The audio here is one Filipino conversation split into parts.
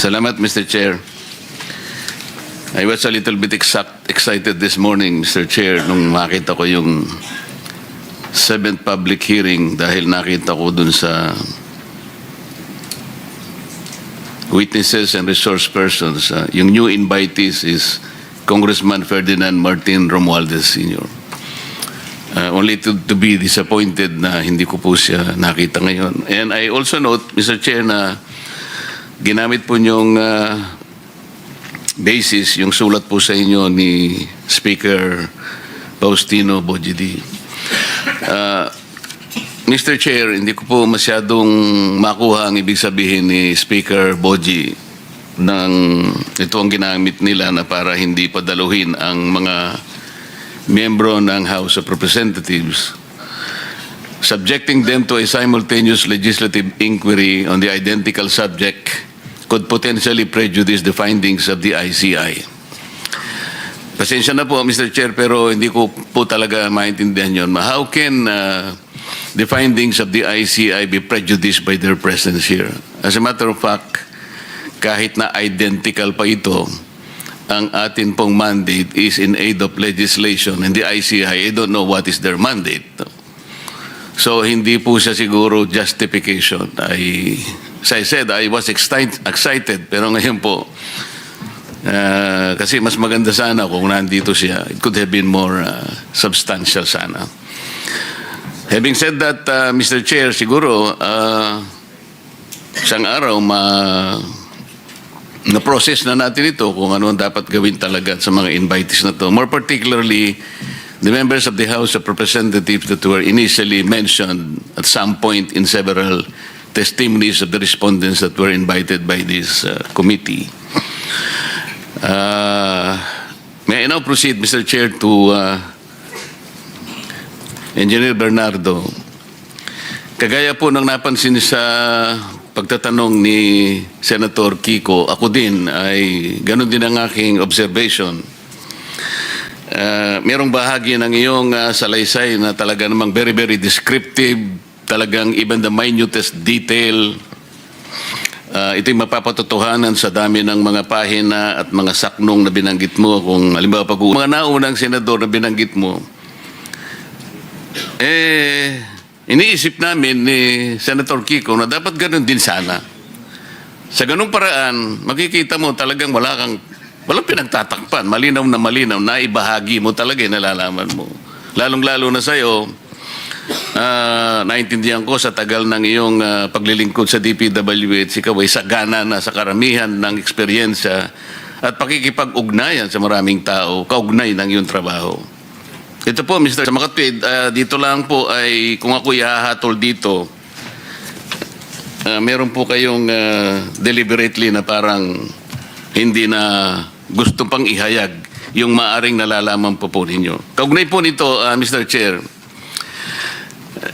Salamat, Mr. Chair. I was a little bit exact, excited this morning, Mr. Chair, nung makita ko yung seventh public hearing dahil nakita ko dun sa witnesses and resource persons. uh, yung new invitees is Congressman Ferdinand Martin Romualdez Sr. Uh, only to, to be disappointed na hindi ko po siya nakita ngayon. And I also note, Mr. Chair, na ginamit po niyong uh, basis, yung sulat po sa inyo ni Speaker Faustino Bojidi. Uh, Mr. Chair, hindi ko po masyadong makuha ang ibig sabihin ni Speaker Boji ng ito ang ginamit nila na para hindi padaluhin ang mga miyembro ng House of Representatives subjecting them to a simultaneous legislative inquiry on the identical subject could potentially prejudice the findings of the ICI. Pasensya na po, Mr. Chair, pero hindi ko po talaga maintindihan yun. How can uh, the findings of the ICI be prejudiced by their presence here? As a matter of fact, kahit na identical pa ito, ang atin pong mandate is in aid of legislation and the ICI, I don't know what is their mandate. So hindi po siya siguro justification. I, as I said, I was excited, pero ngayon po, uh, kasi mas maganda sana kung nandito siya. It could have been more uh, substantial sana. Having said that, uh, Mr. Chair, siguro, uh, isang araw ma na-process na natin ito kung ano ang dapat gawin talaga sa mga invitees na to. More particularly, the members of the House of Representatives that were initially mentioned at some point in several testimonies of the respondents that were invited by this uh, committee. Uh, may I now proceed, Mr. Chair, to uh, Engineer Bernardo. Kagaya po ng napansin sa pagtatanong ni Senator Kiko, ako din ay ganun din ang aking observation. Uh, merong bahagi ng iyong uh, salaysay na talaga namang very, very descriptive, talagang even the minutest detail. Uh, ito'y mapapatotohanan sa dami ng mga pahina at mga saknong na binanggit mo. Kung halimbawa pag mga naunang senador na binanggit mo, eh, iniisip namin ni Senator Kiko na dapat ganun din sana. Sa ganung paraan, makikita mo talagang wala kang, walang pinagtatakpan, malinaw na malinaw, na ibahagi mo talaga, yung nalalaman mo. Lalong-lalo na sa'yo, ah, naintindihan ko sa tagal ng iyong ah, paglilingkod sa DPWH, ikaw ay sagana na sa karamihan ng eksperyensya at pakikipag-ugnayan sa maraming tao, kaugnay ng iyong trabaho. Ito po, Mr. Sa makatwid, ah, dito lang po ay kung ako ihahatol dito, ah, meron po kayong ah, deliberately na parang hindi na gusto pang ihayag yung maaring nalalaman po po ninyo. Kaugnay po nito, ah, Mr. Chair,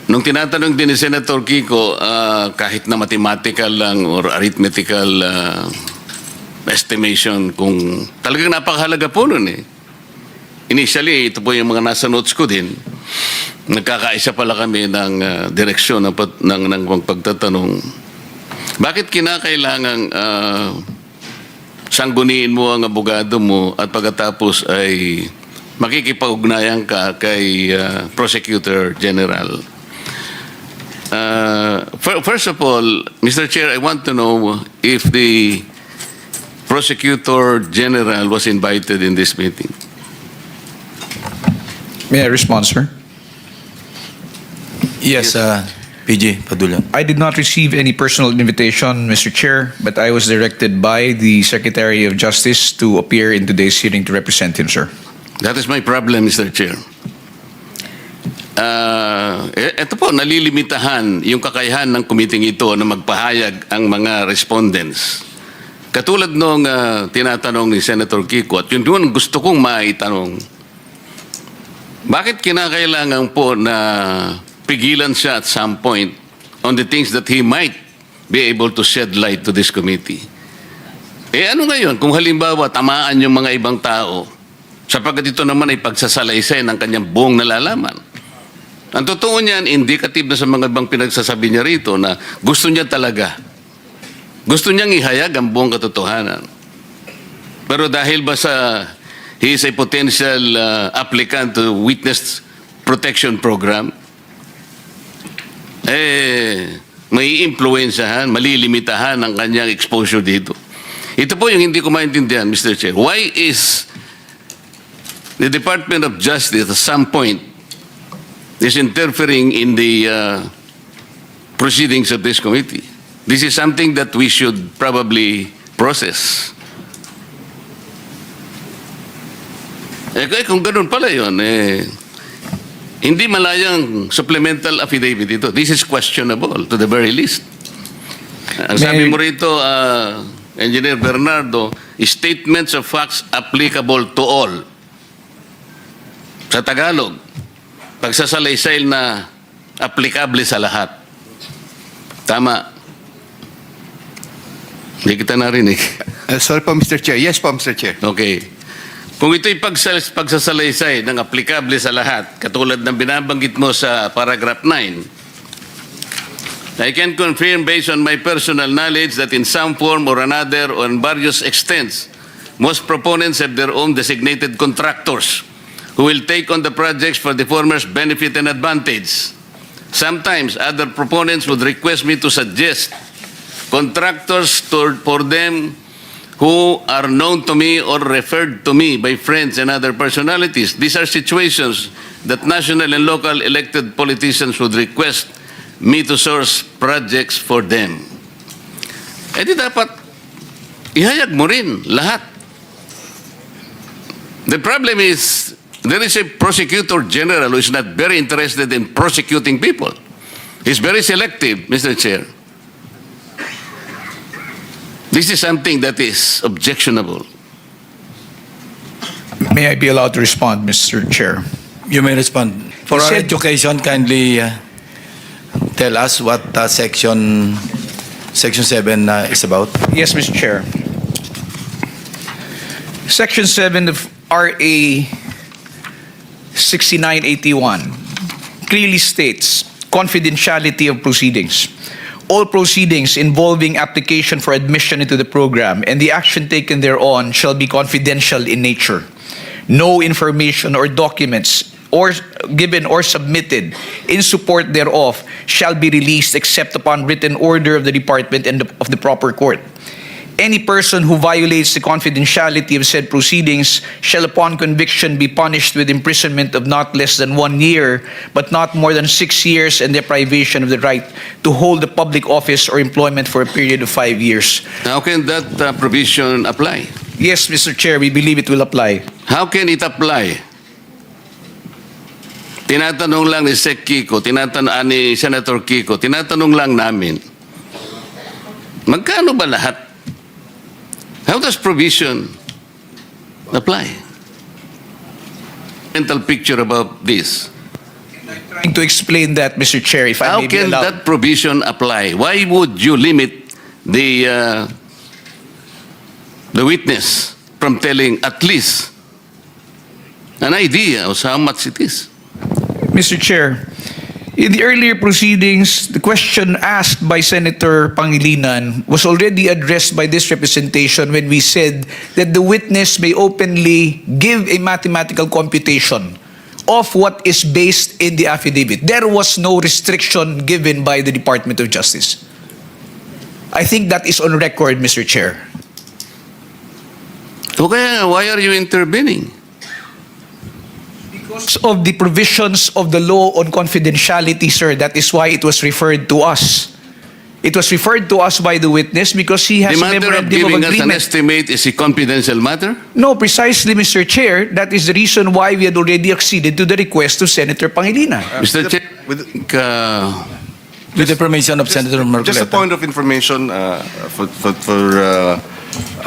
nung tinatanong din ni Senator Kiko, ah, kahit na mathematical lang or arithmetical ah, estimation, kung talagang napakahalaga po nun eh. Initially, ito po yung mga nasa notes ko din. Nagkakaisa pala kami ng ah, direksyon ng, pat- ng, ng pagtatanong. Bakit kinakailangang uh, sangguniin mo ang abogado mo at pagkatapos ay makikipag-ugnayan ka kay ah, Prosecutor General? Uh, fir- first of all, Mr. Chair, I want to know if the Prosecutor General was invited in this meeting. May I respond, sir? Yes, uh, PG Padula. I did not receive any personal invitation, Mr. Chair, but I was directed by the Secretary of Justice to appear in today's hearing to represent him, sir. That is my problem, Mr. Chair. Uh, ito po, nalilimitahan yung kakayahan ng kumiting ito na magpahayag ang mga respondents. Katulad nung ah, tinatanong ni Senator Kiko, at yun yun gusto kong maitanong, bakit kinakailangan po na pigilan siya at some point on the things that he might be able to shed light to this committee? Eh ano ngayon kung halimbawa tamaan yung mga ibang tao sapagkat ito naman ay pagsasalaysay ng kanyang buong nalalaman. Ang totoo niyan, indicative na sa mga ibang pinagsasabi niya rito na gusto niya talaga gusto niyang ihayag ang buong katotohanan. Pero dahil ba sa he is a potential uh, applicant to witness protection program, eh, may influensyahan, malilimitahan ang kanyang exposure dito. Ito po yung hindi ko maintindihan, Mr. Chair. Why is the Department of Justice at some point is interfering in the uh, proceedings of this committee? This is something that we should probably process. Eh, kung ganun pala yun, eh, hindi malayang supplemental affidavit ito. This is questionable to the very least. Ang sabi mo rito, ah, Engineer Bernardo, statements of facts applicable to all. Sa Tagalog, pagsasalaysay na applicable sa lahat. Tama. Hindi kita narinig. Uh, sorry po, Mr. Chair. Yes po, Mr. Chair. Okay. Kung ito'y pagsasalaysay ng aplikable sa lahat, katulad ng binabanggit mo sa paragraph 9, I can confirm based on my personal knowledge that in some form or another or in various extents, most proponents have their own designated contractors who will take on the projects for the former's benefit and advantage. Sometimes other proponents would request me to suggest contractors to, for them who are known to me or referred to me by friends and other personalities. These are situations that national and local elected politicians would request me to source projects for them. Eh di dapat ihayag mo rin lahat. The problem is there is a prosecutor general who is not very interested in prosecuting people. He's very selective, Mr. Chair. This is something that is objectionable. May I be allowed to respond, Mr. Chair? You may respond. For You our said- education, kindly uh, tell us what uh, section section 7 uh, is about. Yes, Mr. Chair. Section 7 of RA 6981 clearly states confidentiality of proceedings. All proceedings involving application for admission into the program and the action taken thereon shall be confidential in nature. No information or documents or given or submitted in support thereof shall be released except upon written order of the department and of the proper court. Any person who violates the confidentiality of said proceedings shall upon conviction be punished with imprisonment of not less than one year, but not more than six years and deprivation of the right to hold a public office or employment for a period of five years. How can that uh, provision apply? Yes, Mr. Chair, we believe it will apply. How can it apply? Tinatanong lang ni Sec Kiko, tinatanong ah, ni Senator Kiko, tinatanong lang namin, magkano ba lahat? How does provision apply? Mental picture about this. Trying to explain that, Mr. Chair, if I How may be can allowed. that provision apply? Why would you limit the uh, the witness from telling at least an idea of how much it is? Mr. Chair, in the earlier proceedings, the question asked by Senator Pangilinan was already addressed by this representation when we said that the witness may openly give a mathematical computation of what is based in the affidavit. There was no restriction given by the Department of Justice. I think that is on record, Mr. Chair. Okay, why are you intervening? Because of the provisions of the law on confidentiality, sir, that is why it was referred to us. It was referred to us by the witness because he has The a matter of memorandum of giving us an agreement. estimate is a confidential matter? No, precisely, Mr. Chair. That is the reason why we had already acceded to the request of Senator Pangilinan. Mr. Chair, with- uh, With the permission of Senator Marcoleta. Just a point of information uh, for, for, for uh,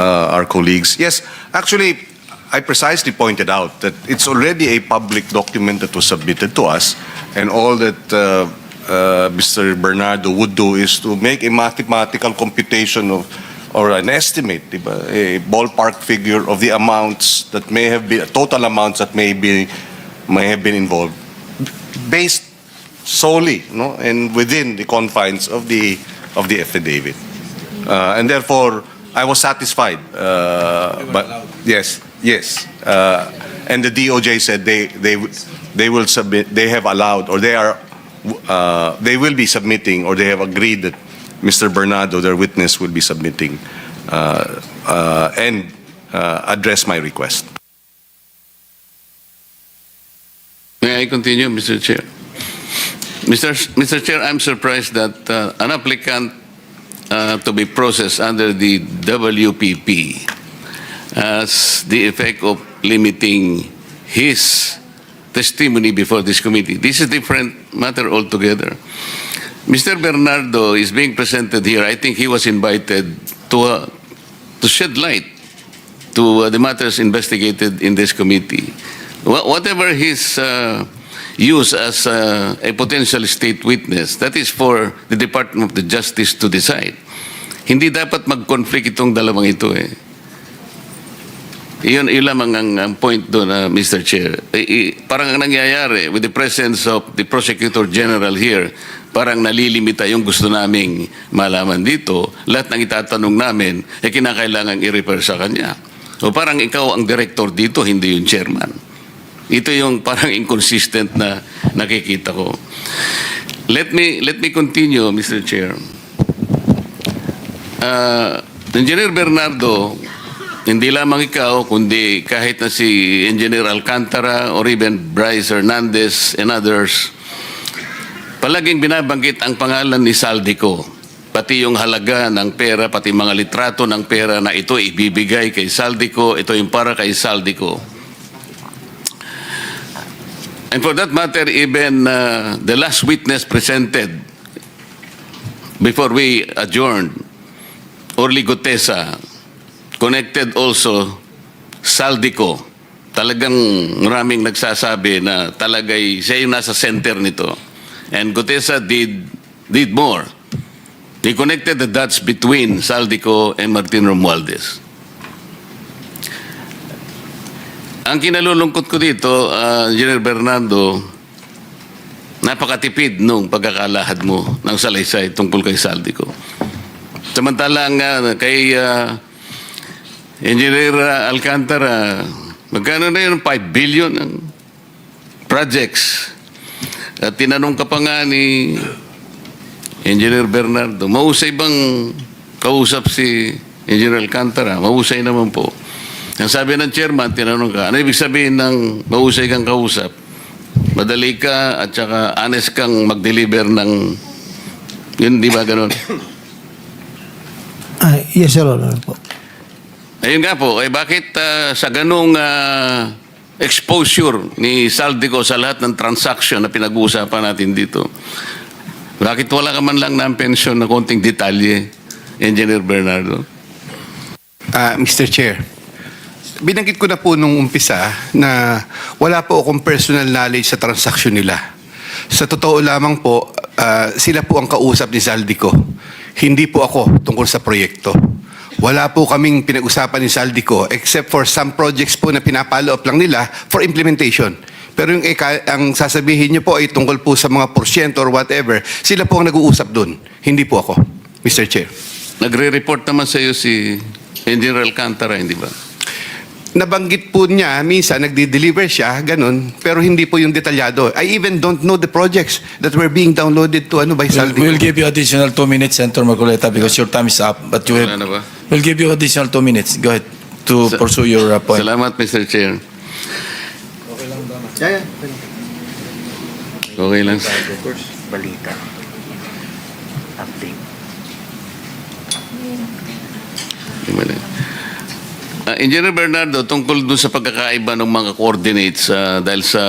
uh, our colleagues. Yes, actually, I precisely pointed out that it's already a public document that was submitted to us, and all that uh, uh, Mr. Bernardo would do is to make a mathematical computation of or an estimate, a ballpark figure of the amounts that may have been, total amounts that may be may have been involved, based solely, no, and within the confines of the of the affidavit. Uh, and therefore, I was satisfied. Uh, but yes, yes. Uh, and the DOJ said they they they will submit. They have allowed or they are uh, they will be submitting or they have agreed that Mr. Bernardo, their witness, will be submitting uh, uh, and uh, address my request. May I continue, Mr. Chair? Mr. Mr. Chair, I'm surprised that uh, an applicant uh, to be processed under the WPP has the effect of limiting his testimony before this committee. This is a different matter altogether. Mr. Bernardo is being presented here. I think he was invited to, uh, to shed light to uh, the matters investigated in this committee. Wha- Whatever his uh, use as uh, a potential state witness, that is for the Department of the Justice to decide. Hindi dapat mag-conflict itong dalawang ito eh. Iyon, iyon lamang ang, ang point doon, uh, Mr. Chair. I- i- parang ang nangyayari with the presence of the Prosecutor General here, parang nalilimita yung gusto naming malaman dito. Lahat ng itatanong namin, eh kinakailangan i-refer sa kanya. O parang ikaw ang director dito, hindi yung chairman. Ito yung parang inconsistent na nakikita ko. Let me let me continue, Mr. Chair. Uh, Engineer Bernardo, hindi lamang ikaw, kundi kahit na si Engineer Alcantara or even Bryce Hernandez and others, palaging binabanggit ang pangalan ni Saldico. Pati yung halaga ng pera, pati mga litrato ng pera na ito ibibigay kay Saldico, ito yung para kay Saldico. And for that matter, even uh, the last witness presented before we adjourned, Orly Gutesa, connected also Saldico. Talagang maraming nagsasabi na talagay siya yung nasa center nito. And Gutesa did, did more. He connected the dots between Saldico and Martin Romualdez. Ang kinalulungkot ko dito, uh, Engineer Bernardo, napakatipid nung pagkakalahad mo ng salaysay tungkol kay Saldico. Samantalang uh, kay uh, Engineer uh, Alcantara, magkano na yun? 5 billion ang projects. At tinanong ka pa nga ni Engineer Bernardo, mausay bang kausap si Engineer Alcantara? Mausay naman po. Ang sabi ng chairman, tinanong ka, ano ibig sabihin ng mausay kang kausap? Madali ka at saka honest kang mag-deliver ng... Yun, di ba ganun? Ah, yes, Your Honor po. Ayun nga po, eh bakit ah, sa ganung ah, exposure ni Saldico sa lahat ng transaction na pinag-uusapan natin dito, bakit wala ka man lang ng pensyon na konting detalye, Engineer Bernardo? Ah, Mr. Chair, binanggit ko na po nung umpisa na wala po akong personal knowledge sa transaksyon nila. Sa totoo lamang po, ah, sila po ang kausap ni Saldico. Hindi po ako tungkol sa proyekto. Wala po kaming pinag-usapan ni Saldico except for some projects po na pinapalo up lang nila for implementation. Pero yung eka, ang sasabihin niyo po ay tungkol po sa mga porsyento or whatever, sila po ang nag-uusap doon. Hindi po ako, Mr. Chair. Nagre-report naman sa iyo si Engineer Alcantara, hindi ba? nabanggit po niya, minsan nagde-deliver siya, ganun, pero hindi po yung detalyado. I even don't know the projects that were being downloaded to ano by We'll, Saldi. we'll give you additional two minutes, Senator Marcoleta, because your time is up. But you Wala have, na ba? We'll give you additional two minutes. Go ahead to Sa- pursue your uh, point. Salamat, Mr. Chair. Okay lang. balita. Update. Di ba na? Ah, Engineer Bernardo, tungkol dun sa pagkakaiba ng mga coordinates ah, dahil sa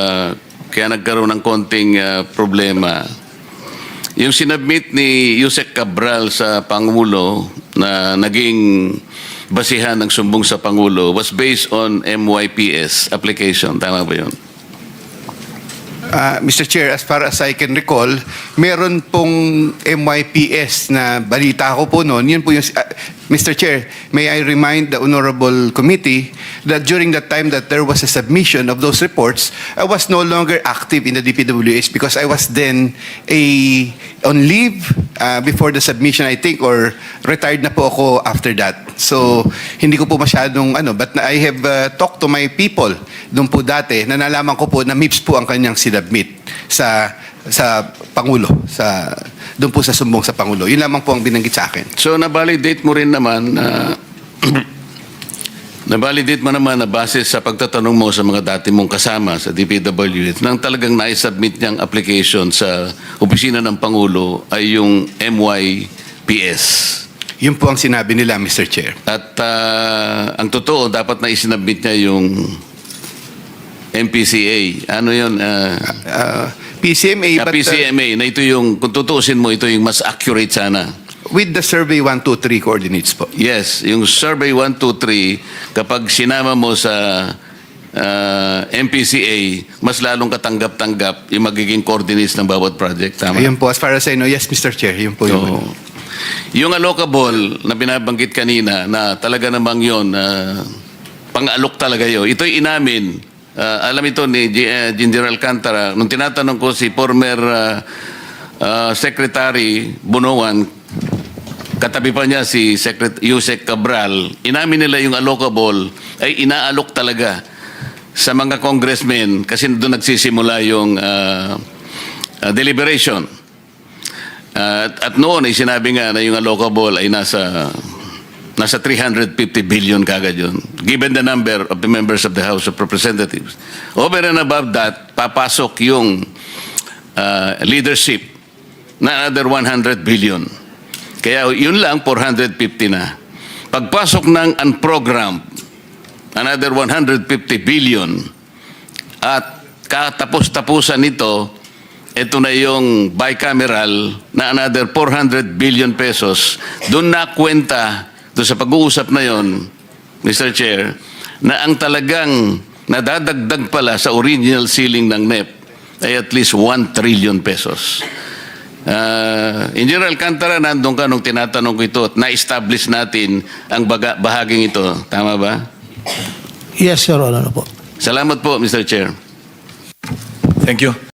kaya nagkaroon ng konting ah, problema. Yung sinabmit ni Yusek Cabral sa Pangulo na naging basihan ng sumbong sa Pangulo was based on MYPS application. Tama ba yun? Ah, Mr. Chair, as far as I can recall, meron pong MYPS na balita ko po noon. Yun po yung, ah, Mr. Chair, may I remind the Honorable Committee that during the time that there was a submission of those reports, I was no longer active in the DPWH because I was then a on leave ah, before the submission, I think, or retired na po ako after that. So, hindi ko po masyadong ano, but I have ah, talked to my people doon po dati na nalaman ko po na MIPS po ang kanyang sinubmit sa sa Pangulo, sa doon po sa sumbong sa Pangulo. Yun lamang po ang binanggit sa akin. So na-validate mo rin naman na na-validate mo naman na base sa pagtatanong mo sa mga dati mong kasama sa DPWH nang talagang na-submit niyang application sa opisina ng Pangulo ay yung MYPS. Yun po ang sinabi nila, Mr. Chair. At ah, ang totoo, dapat na isinabit niya yung MPCA. Ano yun? ah, Uh, PCMA, ah, but uh, PCMA, na ito yung, kung tutuusin mo, ito yung mas accurate sana. with the survey 123 coordinates po. Yes, yung survey 123, kapag sinama mo sa ah, MPCA, mas lalong katanggap-tanggap yung magiging coordinates ng bawat project. Tama? Ayun po, as far as I know, yes, Mr. Chair, yun po. So, yung allocable na binabanggit kanina na talaga namang yon na pang-alok talaga yun. Ito'y inamin. Ah, alam ito ni G- eh, General Alcantara. Nung tinatanong ko si former ah, ah, Secretary Bunuan, katabi pa niya si Secret Yusek Cabral, inamin nila yung allocable ay inaalok talaga sa mga congressmen kasi doon nagsisimula yung ah, ah, deliberation. At, at noon ay sinabi nga na yung allocable ay nasa nasa 350 billion kagad yun. Given the number of the members of the House of Representatives. Over and above that, papasok yung uh, leadership na another 100 billion. Kaya yun lang, 450 na. Pagpasok ng unprogrammed, another 150 billion. At katapos-tapusan nito, ito na yung bicameral na another 400 billion pesos. Doon na kwenta, doon sa pag-uusap na yon, Mr. Chair, na ang talagang nadadagdag pala sa original ceiling ng NEP ay at least 1 trillion pesos. Uh, in General Alcantara, nandun ka nung tinatanong ko ito at na-establish natin ang baga, bahaging ito. Tama ba? Yes, Your Honor po. Salamat po, Mr. Chair. Thank you.